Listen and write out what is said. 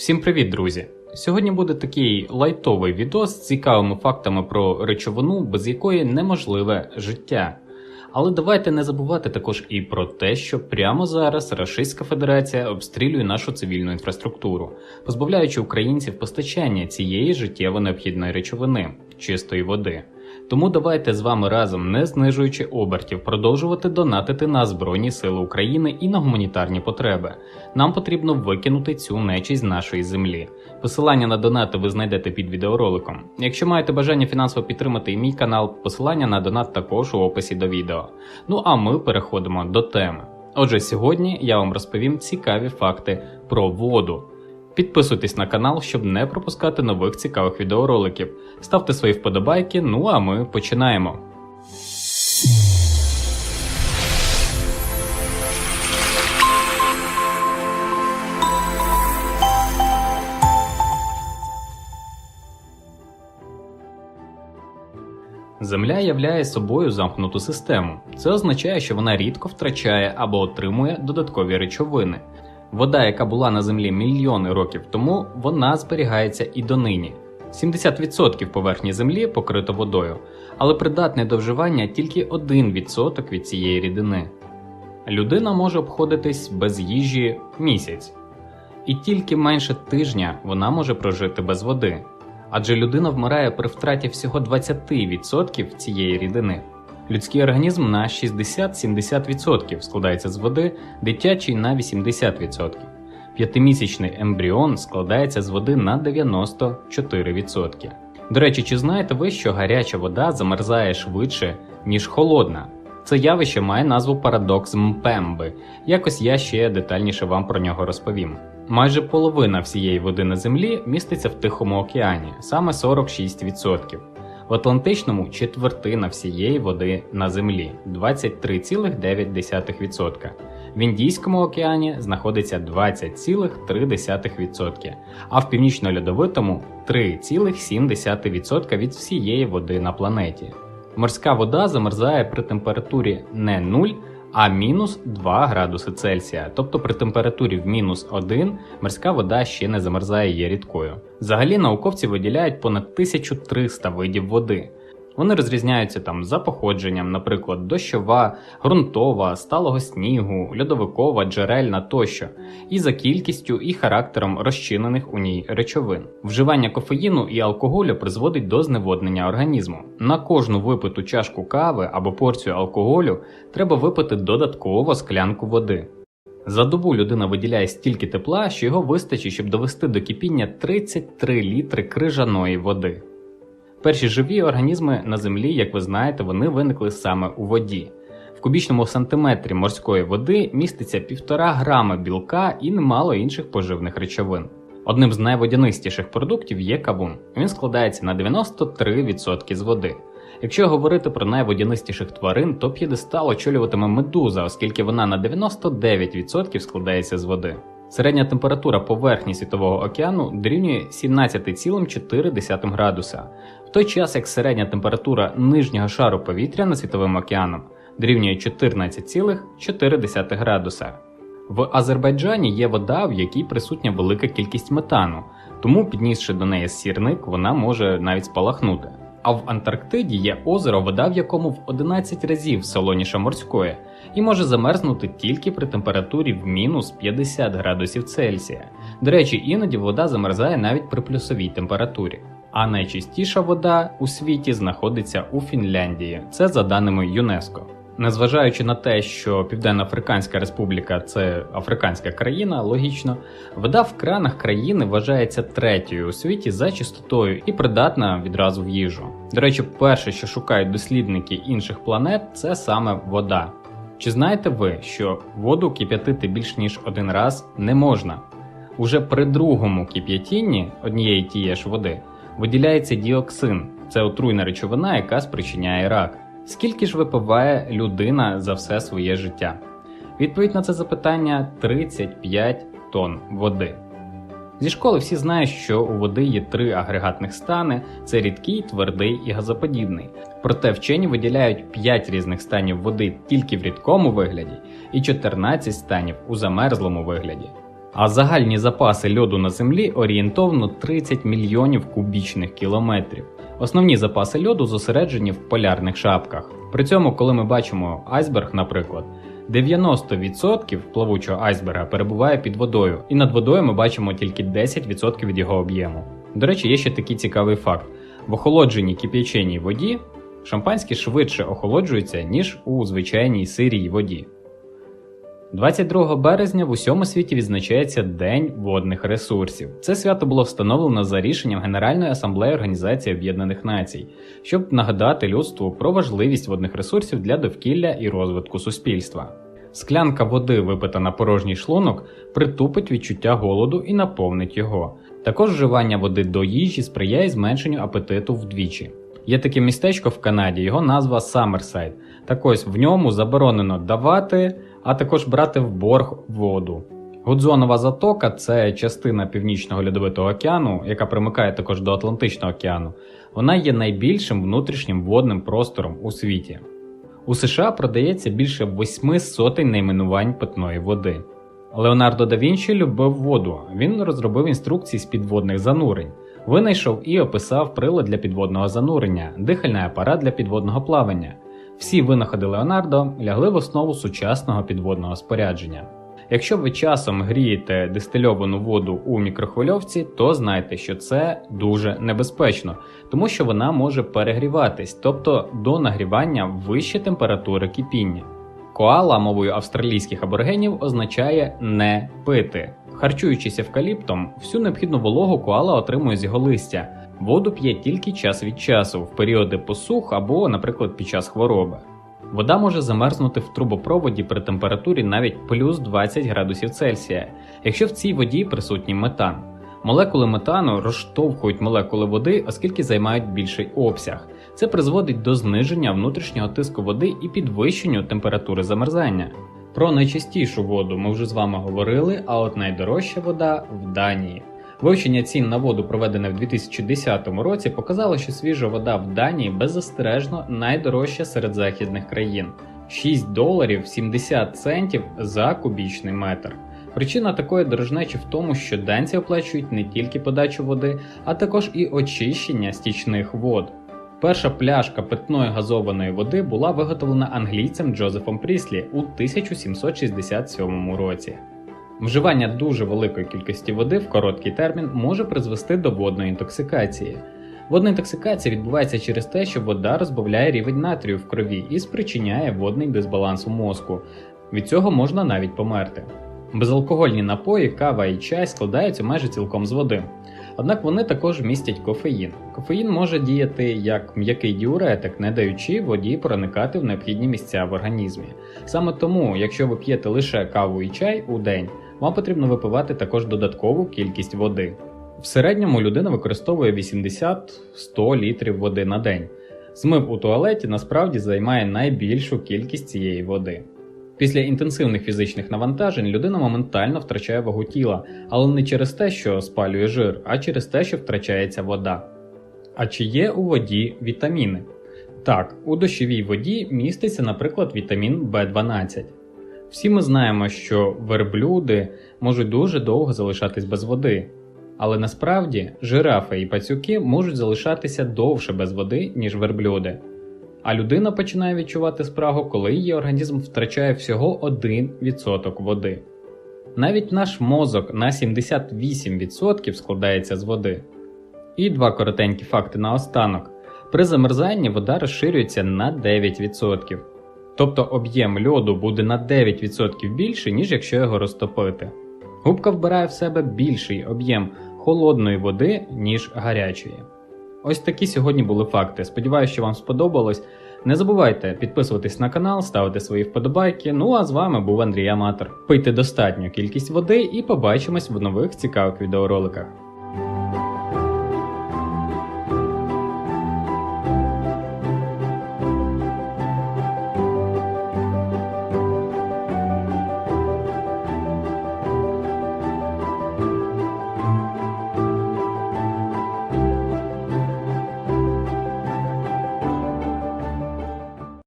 Всім привіт, друзі! Сьогодні буде такий лайтовий відео з цікавими фактами про речовину, без якої неможливе життя. Але давайте не забувати також і про те, що прямо зараз Рашистська Федерація обстрілює нашу цивільну інфраструктуру, позбавляючи українців постачання цієї життєво необхідної речовини чистої води. Тому давайте з вами разом, не знижуючи обертів, продовжувати донатити на Збройні Сили України і на гуманітарні потреби. Нам потрібно викинути цю нечість з нашої землі. Посилання на донати ви знайдете під відеороликом. Якщо маєте бажання фінансово підтримати і мій канал, посилання на донат також у описі до відео. Ну а ми переходимо до теми. Отже, сьогодні я вам розповім цікаві факти про воду. Підписуйтесь на канал, щоб не пропускати нових цікавих відеороликів. Ставте свої вподобайки, ну а ми починаємо. Земля являє собою замкнуту систему. Це означає, що вона рідко втрачає або отримує додаткові речовини. Вода, яка була на землі мільйони років тому, вона зберігається і донині. 70% поверхні землі покрито водою, але придатне до вживання тільки 1% від цієї рідини. Людина може обходитись без їжі місяць, і тільки менше тижня вона може прожити без води, адже людина вмирає при втраті всього 20% цієї рідини. Людський організм на 60-70% складається з води, дитячий на 80%. П'ятимісячний ембріон складається з води на 94%. До речі, чи знаєте ви, що гаряча вода замерзає швидше, ніж холодна? Це явище має назву парадокс Мпемби. Якось я ще детальніше вам про нього розповім. Майже половина всієї води на землі міститься в Тихому океані, саме 46%. В Атлантичному четвертина всієї води на землі 23,9%. В Індійському океані знаходиться 20,3%, а в північно-льодовитому 3,7% від всієї води на планеті. Морська вода замерзає при температурі не 0, а мінус 2 градуси Цельсія, тобто при температурі в мінус 1 морська вода ще не замерзає є рідкою. Взагалі науковці виділяють понад 1300 видів води. Вони розрізняються там за походженням, наприклад, дощова, ґрунтова, сталого снігу, льодовикова, джерельна тощо, і за кількістю і характером розчинених у ній речовин. Вживання кофеїну і алкоголю призводить до зневоднення організму. На кожну випиту чашку кави або порцію алкоголю треба випити додатково склянку води. За добу людина виділяє стільки тепла, що його вистачить, щоб довести до кипіння 33 літри крижаної води. Перші живі організми на землі, як ви знаєте, вони виникли саме у воді. В кубічному сантиметрі морської води міститься 1,5 грама білка і немало інших поживних речовин. Одним з найводянистіших продуктів є кавун. Він складається на 93% з води. Якщо говорити про найводянистіших тварин, то п'єдестал очолюватиме медуза, оскільки вона на 99% складається з води. Середня температура поверхні Світового океану дорівнює 17,4 градуса, той час як середня температура нижнього шару повітря над Світовим океаном дорівнює 14,4 градуса. В Азербайджані є вода, в якій присутня велика кількість метану, тому, піднісши до неї сірник, вона може навіть спалахнути. А в Антарктиді є озеро, вода в якому в 11 разів солоніша морської, і може замерзнути тільки при температурі в мінус 50 градусів Цельсія. До речі, іноді вода замерзає навіть при плюсовій температурі. А найчистіша вода у світі знаходиться у Фінляндії, це за даними ЮНЕСКО. Незважаючи на те, що Південно-Африканська Республіка це африканська країна, логічно, вода в кранах країни вважається третьою у світі за чистотою і придатна відразу в їжу. До речі, перше, що шукають дослідники інших планет, це саме вода. Чи знаєте ви, що воду кип'ятити більш ніж один раз не можна? Уже при другому кип'ятінні однієї тієї ж води виділяється діоксин, це отруйна речовина, яка спричиняє рак. Скільки ж випиває людина за все своє життя? Відповідь на це запитання 35 тонн води. Зі школи всі знають, що у води є три агрегатних стани: це рідкий, твердий і газоподібний. Проте вчені виділяють 5 різних станів води тільки в рідкому вигляді і 14 станів у замерзлому вигляді. А загальні запаси льоду на землі орієнтовно 30 мільйонів кубічних кілометрів. Основні запаси льоду зосереджені в полярних шапках. При цьому, коли ми бачимо айсберг, наприклад, 90% плавучого айсберга перебуває під водою, і над водою ми бачимо тільки 10% від його об'єму. До речі, є ще такий цікавий факт: в охолодженій кип'яченій воді шампанське швидше охолоджується, ніж у звичайній сирій воді. 22 березня в усьому світі відзначається День водних ресурсів. Це свято було встановлено за рішенням Генеральної асамблеї Організації Об'єднаних Націй, щоб нагадати людству про важливість водних ресурсів для довкілля і розвитку суспільства. Склянка води, випита на порожній шлунок, притупить відчуття голоду і наповнить його. Також вживання води до їжі сприяє зменшенню апетиту вдвічі. Є таке містечко в Канаді, його назва Саммерсайд. Так ось в ньому заборонено давати, а також брати в борг воду. Гудзонова затока це частина північного льодовитого океану, яка примикає також до Атлантичного океану. Вона є найбільшим внутрішнім водним простором у світі. У США продається більше восьми сотень найменувань питної води. Леонардо да Вінчі любив воду. Він розробив інструкції з підводних занурень, винайшов і описав прилад для підводного занурення, дихальний апарат для підводного плавання. Всі винаходи Леонардо лягли в основу сучасного підводного спорядження. Якщо ви часом грієте дистильовану воду у мікрохвильовці, то знайте, що це дуже небезпечно, тому що вона може перегріватись, тобто до нагрівання вище температури кипіння. Коала мовою австралійських аборигенів означає не пити. Харчуючись евкаліптом, всю необхідну вологу коала отримує з його листя. Воду п'є тільки час від часу, в періоди посух або, наприклад, під час хвороби. Вода може замерзнути в трубопроводі при температурі навіть плюс 20 градусів Цельсія, якщо в цій воді присутній метан. Молекули метану розштовхують молекули води, оскільки займають більший обсяг. Це призводить до зниження внутрішнього тиску води і підвищенню температури замерзання. Про найчистішу воду ми вже з вами говорили, а от найдорожча вода в Данії. Вивчення цін на воду, проведене в 2010 році, показало, що свіжа вода в Данії беззастережно найдорожча серед західних країн 6 доларів 70 центів за кубічний метр. Причина такої дорожнечі в тому, що данці оплачують не тільки подачу води, а також і очищення стічних вод. Перша пляшка питної газованої води була виготовлена англійцем Джозефом Пріслі у 1767 році. Вживання дуже великої кількості води в короткий термін може призвести до водної інтоксикації. Водна інтоксикація відбувається через те, що вода розбавляє рівень натрію в крові і спричиняє водний дисбаланс у мозку. Від цього можна навіть померти. Безалкогольні напої, кава і чай складаються майже цілком з води. Однак вони також містять кофеїн. Кофеїн може діяти як м'який діуретик, не даючи воді проникати в необхідні місця в організмі. Саме тому, якщо ви п'єте лише каву і чай у день, вам потрібно випивати також додаткову кількість води. В середньому людина використовує 80-100 літрів води на день. Змив у туалеті насправді займає найбільшу кількість цієї води. Після інтенсивних фізичних навантажень людина моментально втрачає вагу тіла, але не через те, що спалює жир, а через те, що втрачається вода. А чи є у воді вітаміни? Так, у дощовій воді міститься, наприклад, вітамін В12. Всі ми знаємо, що верблюди можуть дуже довго залишатись без води, але насправді жирафи і пацюки можуть залишатися довше без води, ніж верблюди. А людина починає відчувати спрагу, коли її організм втрачає всього 1% води. Навіть наш мозок на 78% складається з води. І два коротенькі факти наостанок. При замерзанні вода розширюється на 9%. Тобто об'єм льоду буде на 9% більший, ніж якщо його розтопити. Губка вбирає в себе більший об'єм холодної води, ніж гарячої. Ось такі сьогодні були факти. Сподіваюся, що вам сподобалось. Не забувайте підписуватись на канал, ставити свої вподобайки. Ну а з вами був Андрій Аматор. Пийте достатню кількість води і побачимось в нових цікавих відеороликах.